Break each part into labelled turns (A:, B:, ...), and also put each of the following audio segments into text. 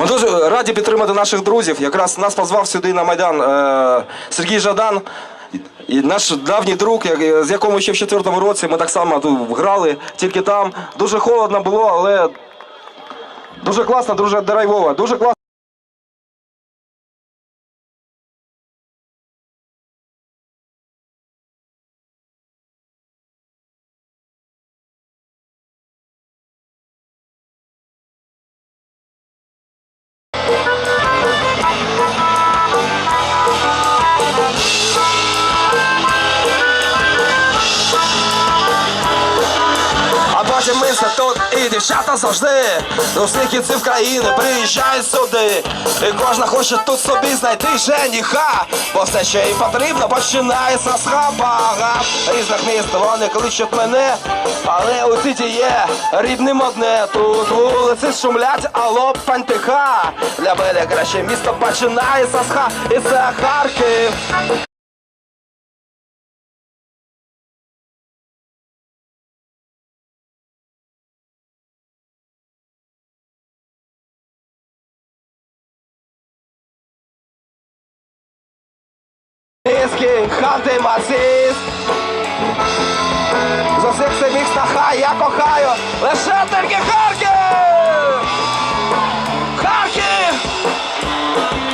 A: Ми дуже раді підтримати наших друзів. Якраз нас позвав сюди на Майдан е, Сергій Жадан. І наш давній друг, з якому ще в четвертому році ми так само тут грали, тільки там. Дуже холодно було, але дуже класно, дуже драйвово. Дуже класно. І дівчата завжди До всіх кінців країни приїжджають сюди. І кожна хоче тут собі знайти жениха Бо все, що їй потрібно, починається з хабара. Різних міст вони кличуть мене Але у світі є рідним одне Тут вулиці шумлять, алло, пантиха Для мене краще місто починається з ха І це Харків Київський хати масіс З усіх цих міст на хай я кохаю Лише тільки Харків! Харків!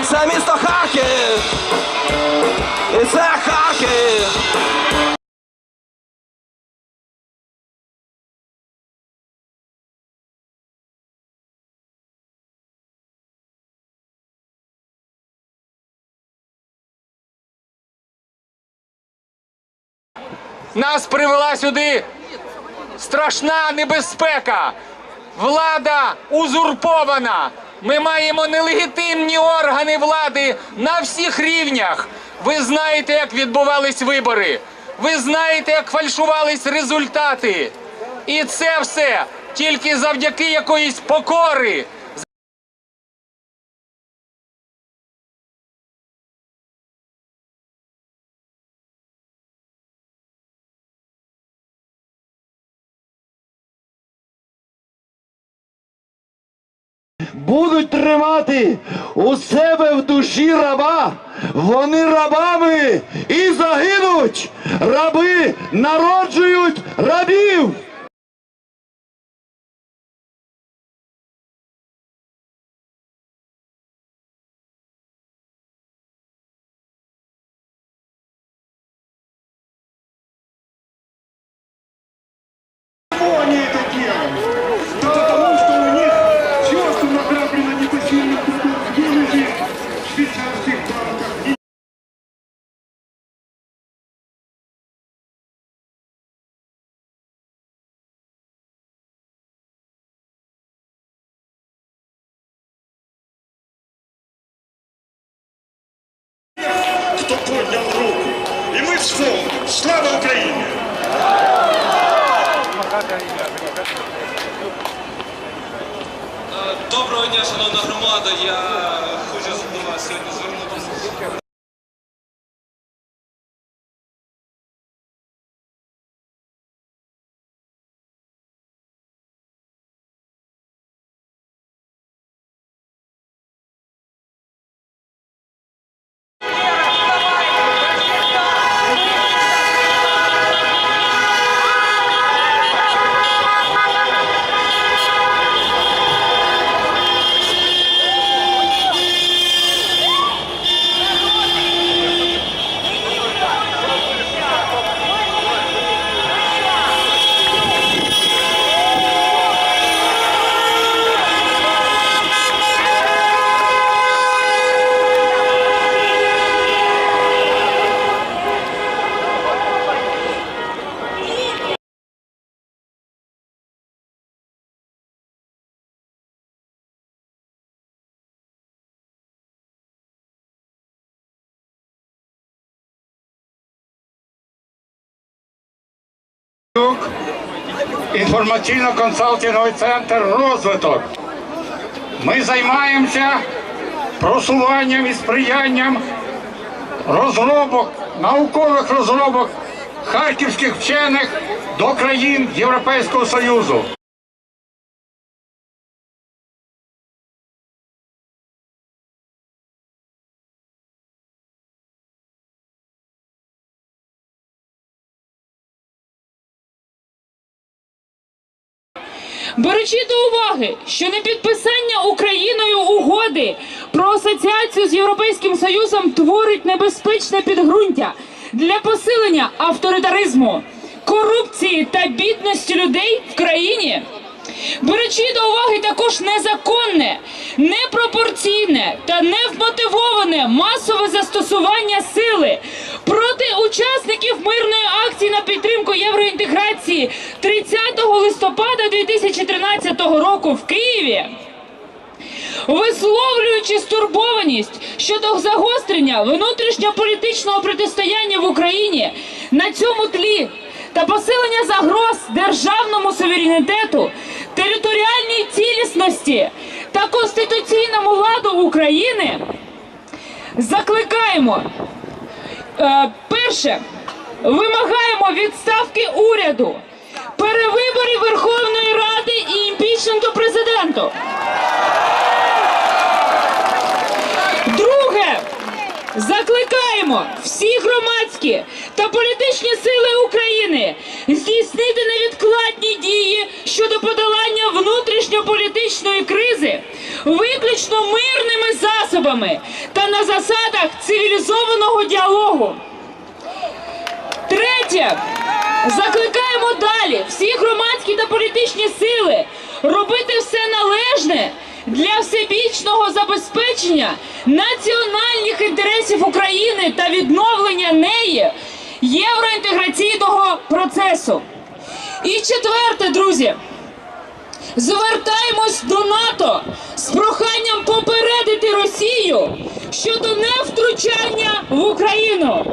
A: Це місто Харків! І це Харків!
B: Нас привела сюди страшна небезпека. Влада узурпована. Ми маємо нелегітимні органи влади на всіх рівнях. Ви знаєте, як відбувались вибори. Ви знаєте, як фальшувались результати. І це все тільки завдяки якоїсь покори.
C: Будуть тримати у себе в душі раба, вони рабами і загинуть. Раби народжують рабів.
D: Слава Україні!
E: Доброго дня, шановна громада. Я
F: Інформаційно-консалтинговий центр розвиток. Ми займаємося просуванням і сприянням розробок, наукових розробок харківських вчених до країн Європейського Союзу.
G: Беручи до уваги, що не підписання Україною угоди про асоціацію з Європейським Союзом творить небезпечне підґрунтя для посилення авторитаризму, корупції та бідності людей в країні. Беручи до уваги також незаконне, непропорційне та невмотивоване масове застосування сили проти учасників мирної акції на підтримку євроінтеграції 30 листопада 2013 року в Києві. Висловлюючи стурбованість щодо загострення внутрішньополітичного протистояння в Україні на цьому тлі та посилення загроз державному суверенітету, територіальній цілісності та конституційному ладу України, закликаємо Е, перше, вимагаємо відставки уряду, перевиборів Верховної Ради і імпічменту президенту. Закликаємо всі громадські та політичні сили України здійснити невідкладні дії щодо подолання внутрішньополітичної кризи виключно мирними засобами та на засадах цивілізованого діалогу. Третє. Закликаємо далі всі громадські та політичні сили робити все належне для всебічного забезпечення національних інтересів України та відновлення неї євроінтеграційного процесу. І четверте, друзі, звертаємось до НАТО з проханням попередити Росію щодо невтручання в Україну.